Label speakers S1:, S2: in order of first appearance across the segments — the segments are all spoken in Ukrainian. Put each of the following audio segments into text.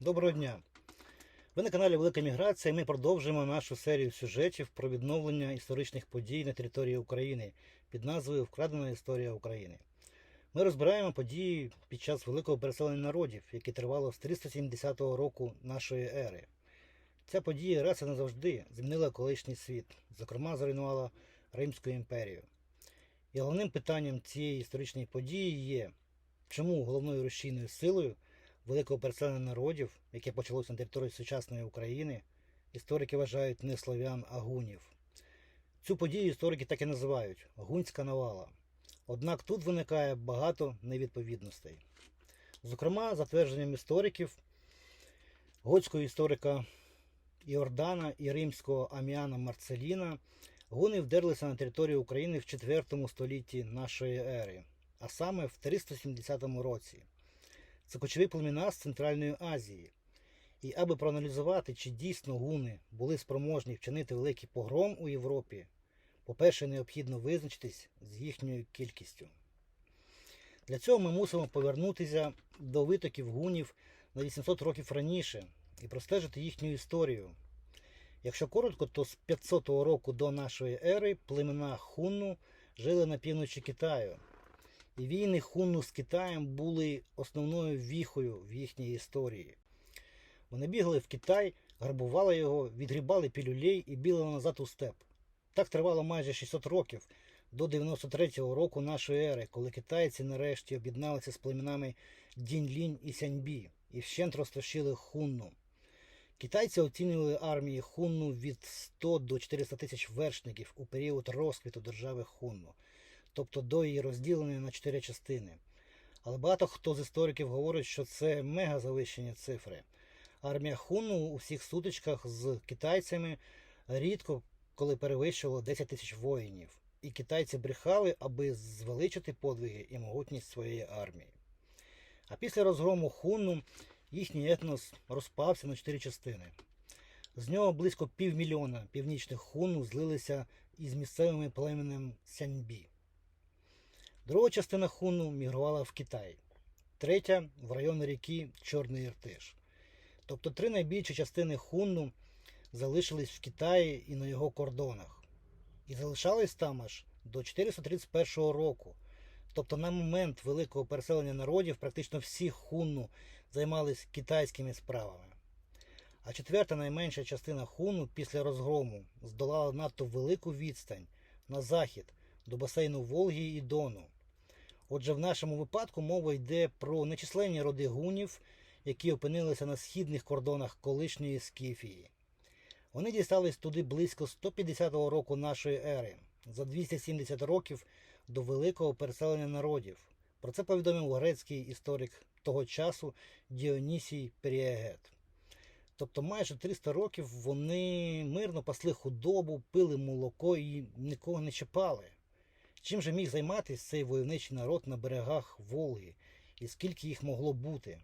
S1: Доброго дня! Ви на каналі Велика Міграція. Ми продовжуємо нашу серію сюжетів про відновлення історичних подій на території України під назвою Вкрадена історія України. Ми розбираємо події під час великого переселення народів, яке тривало з 370 року нашої ери. Ця подія раз і назавжди змінила колишній світ, зокрема, зруйнувала Римську імперію. І головним питанням цієї історичної події є, чому головною рушійною силою великого переселення народів, яке почалося на території сучасної України, історики вважають не слов'ян, а гунів. Цю подію історики так і називають гунська навала. Однак тут виникає багато невідповідностей. Зокрема, за твердженням істориків, готського історика Іордана і римського Аміана Марцеліна, гуни вдерлися на територію України в IV столітті нашої ери, а саме в 370 році. Це кочові племена з Центральної Азії. І аби проаналізувати, чи дійсно гуни були спроможні вчинити великий погром у Європі, по-перше, необхідно визначитись з їхньою кількістю. Для цього ми мусимо повернутися до витоків гунів на 800 років раніше і простежити їхню історію. Якщо коротко, то з 500 року до нашої ери племена Хунну жили на півночі Китаю. І війни Хунну з Китаєм були основною віхою в їхній історії. Вони бігли в Китай, грабували його, відгрібали пілюлей і бігли назад у степ. Так тривало майже 600 років до 93-го року нашої ери, коли китайці нарешті об'єдналися з племенами Дінлінь і Сяньбі і вщент розтрощили Хунну. Китайці оцінювали армії Хунну від 100 до 400 тисяч вершників у період розквіту держави Хунну тобто до її розділення на чотири частини. Але багато хто з істориків говорить, що це мега завищені цифри. Армія Хуну у всіх сутичках з китайцями рідко коли перевищувала 10 тисяч воїнів. І китайці брехали, аби звеличити подвиги і могутність своєї армії. А після розгрому Хунну їхній етнос розпався на чотири частини. З нього близько півмільйона північних хунну злилися із місцевими племенем Сяньбі. Друга частина Хуну мігрувала в Китай, третя в район ріки Чорний Іртиш. Тобто три найбільші частини Хунну залишились в Китаї і на його кордонах. І залишались там аж до 431 року. Тобто на момент великого переселення народів практично всі хунну займались китайськими справами. А четверта найменша частина хуну після розгрому здолала надто велику відстань на захід до басейну Волги і Дону. Отже, в нашому випадку мова йде про нечисленні роди гунів, які опинилися на східних кордонах колишньої Скіфії. Вони дістались туди близько 150-го року нашої ери, за 270 років до великого переселення народів. Про це повідомив грецький історик того часу Діонісій Періагет. Тобто майже 300 років вони мирно пасли худобу, пили молоко і нікого не чіпали. Чим же міг займатися цей войовничий народ на берегах Волги і скільки їх могло бути?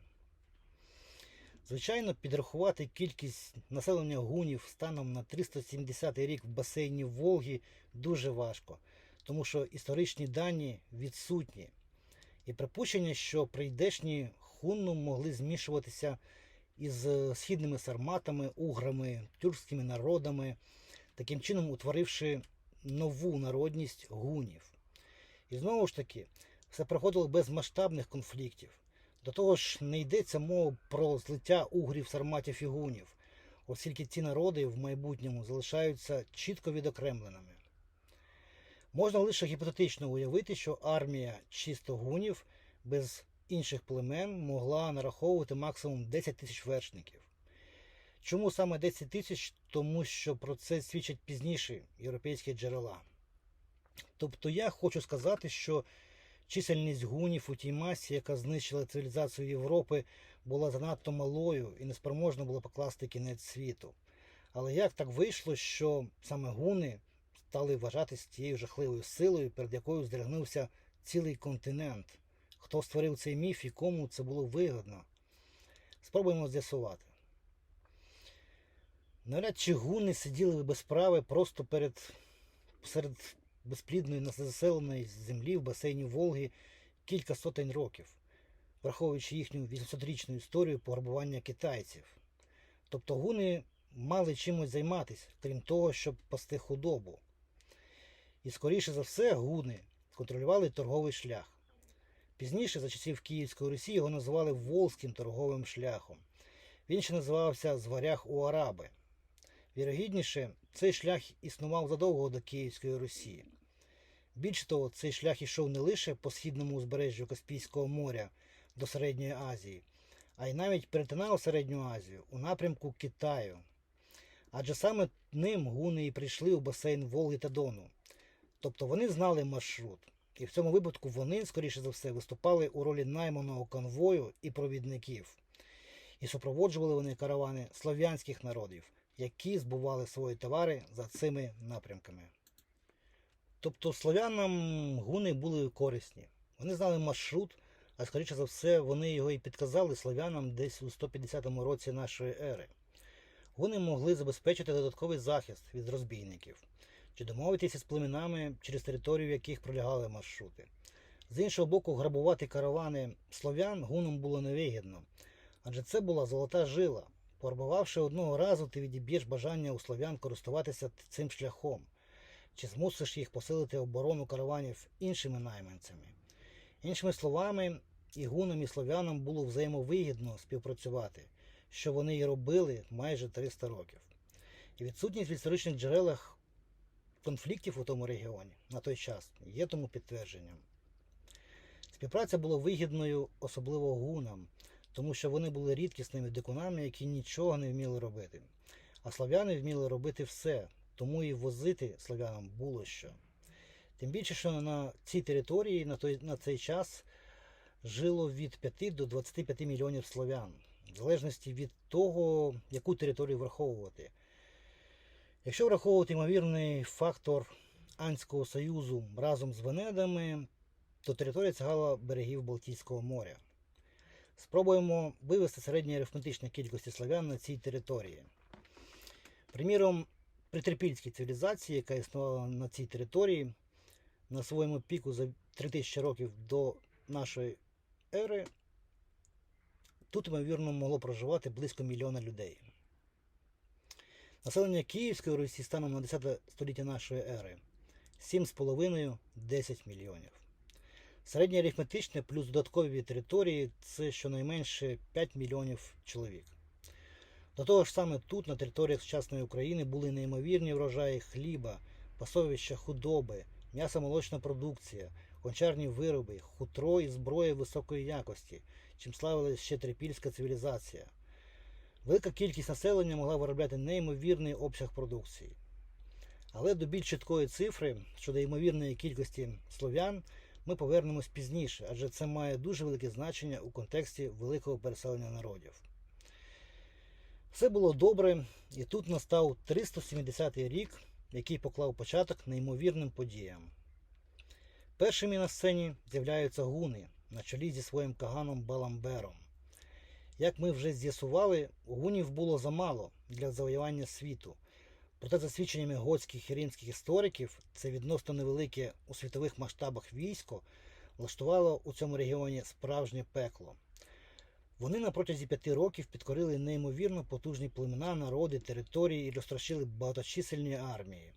S1: Звичайно, підрахувати кількість населення гунів станом на 370 рік в басейні Волги дуже важко, тому що історичні дані відсутні. І припущення, що прийдешні хунну могли змішуватися із східними сарматами, уграми, тюркськими народами, таким чином утворивши нову народність гунів. І знову ж таки, все проходило без масштабних конфліктів. До того ж, не йдеться мова про злиття угрів, сарматів і гунів, оскільки ці народи в майбутньому залишаються чітко відокремленими. Можна лише гіпотетично уявити, що армія чисто гунів без інших племен могла нараховувати максимум 10 тисяч вершників. Чому саме 10 тисяч? Тому що про це свідчать пізніші європейські джерела. Тобто я хочу сказати, що чисельність гунів у тій масі, яка знищила цивілізацію Європи, була занадто малою і неспроможна була покласти кінець світу. Але як так вийшло, що саме гуни стали вважатись тією жахливою силою, перед якою здригнувся цілий континент? Хто створив цей міф і кому це було вигодно? Спробуємо з'ясувати. Навряд чи гуни сиділи без справи просто перед серед безплідної незаселеної землі в басейні Волги кілька сотень років. враховуючи їхню 800-річну історію пограбування китайців. Тобто гуни мали чимось займатися, крім того, щоб пасти худобу. І скоріше за все, гуни контролювали торговий шлях. Пізніше, за часів Київської Русі, його називали Волзьким торговим шляхом. Він ще називався Зваряг у Араби. Вірогідніше, цей шлях існував задовго до Київської Русі. Більше того, цей шлях йшов не лише по східному узбережжю Каспійського моря до Середньої Азії, а й навіть перетинав Середню Азію у напрямку Китаю. Адже саме ним гуни і прийшли у басейн Волги та Дону. Тобто вони знали маршрут. І в цьому випадку вони, скоріше за все, виступали у ролі найманого конвою і провідників. І супроводжували вони каравани слов'янських народів, які збували свої товари за цими напрямками. Тобто слов'янам гуни були корисні. Вони знали маршрут, а скоріше за все, вони його і підказали слов'янам десь у 150 році нашої ери. Гуни могли забезпечити додатковий захист від розбійників чи домовитися з племенами, через територію яких пролягали маршрути. З іншого боку, грабувати каравани слов'ян гунам було невигідно, адже це була золота жила. Порбувавши одного разу, ти відіб'єш бажання у слов'ян користуватися цим шляхом, чи змусиш їх посилити оборону караванів іншими найманцями. Іншими словами, і гунам, і слов'янам було взаємовигідно співпрацювати, що вони і робили майже 300 років. І відсутність в історичних джерелах конфліктів у тому регіоні на той час є тому підтвердженням. Співпраця була вигідною, особливо гунам, тому що вони були рідкісними дикунами, які нічого не вміли робити. А слав'яни вміли робити все, тому і возити слав'янам було що. Тим більше, що на цій території на, той, на цей час жило від 5 до 25 мільйонів слов'ян, в залежності від того, яку територію враховувати. Якщо враховувати ймовірний фактор Анського Союзу разом з Венедами, то територія сягала берегів Балтійського моря. Спробуємо вивести середні арифметичні кількості славян на цій території. Приміром, при трипільській цивілізації, яка існувала на цій території, на своєму піку за 3000 років до нашої ери, тут, ймовірно, могло проживати близько мільйона людей. Населення Київської Русі станом на 10 століття нашої ери 7,5-10 мільйонів. Середнє арифметичне плюс додаткові території це щонайменше 5 мільйонів чоловік. До того ж саме тут, на територіях сучасної України, були неймовірні врожаї хліба, пасовища худоби, м'ясо-молочна продукція, гончарні вироби, хутро і зброя високої якості, чим славилась ще трипільська цивілізація. Велика кількість населення могла виробляти неймовірний обсяг продукції. Але до більш чіткої цифри щодо ймовірної кількості слов'ян ми повернемось пізніше, адже це має дуже велике значення у контексті великого переселення народів. Все було добре, і тут настав 370 рік, який поклав початок неймовірним подіям. Першими на сцені з'являються гуни на чолі зі своїм каганом Баламбером. Як ми вже з'ясували, гунів було замало для завоювання світу. Проте, за свідченнями готських і римських істориків, це відносно невелике у світових масштабах військо влаштувало у цьому регіоні справжнє пекло. Вони на протязі п'яти років підкорили неймовірно потужні племена, народи, території і розтрощили багаточисельні армії.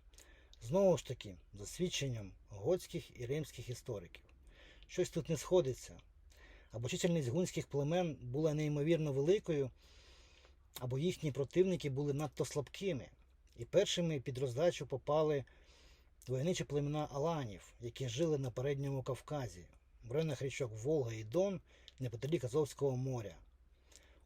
S1: Знову ж таки, за свідченням готських і римських істориків. Щось тут не сходиться. Або чисельність гунських племен була неймовірно великою, або їхні противники були надто слабкими. І першими під роздачу попали воєничі племена Аланів, які жили на передньому Кавказі, в районах річок Волга і Дон неподалік Азовського моря.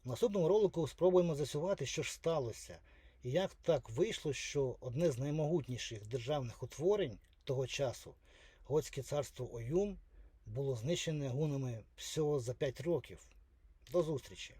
S1: У наступному ролику спробуємо засувати, що ж сталося, і як так вийшло, що одне з наймогутніших державних утворень того часу, Готське царство Оюм, було знищене гунами всього за 5 років. До зустрічі!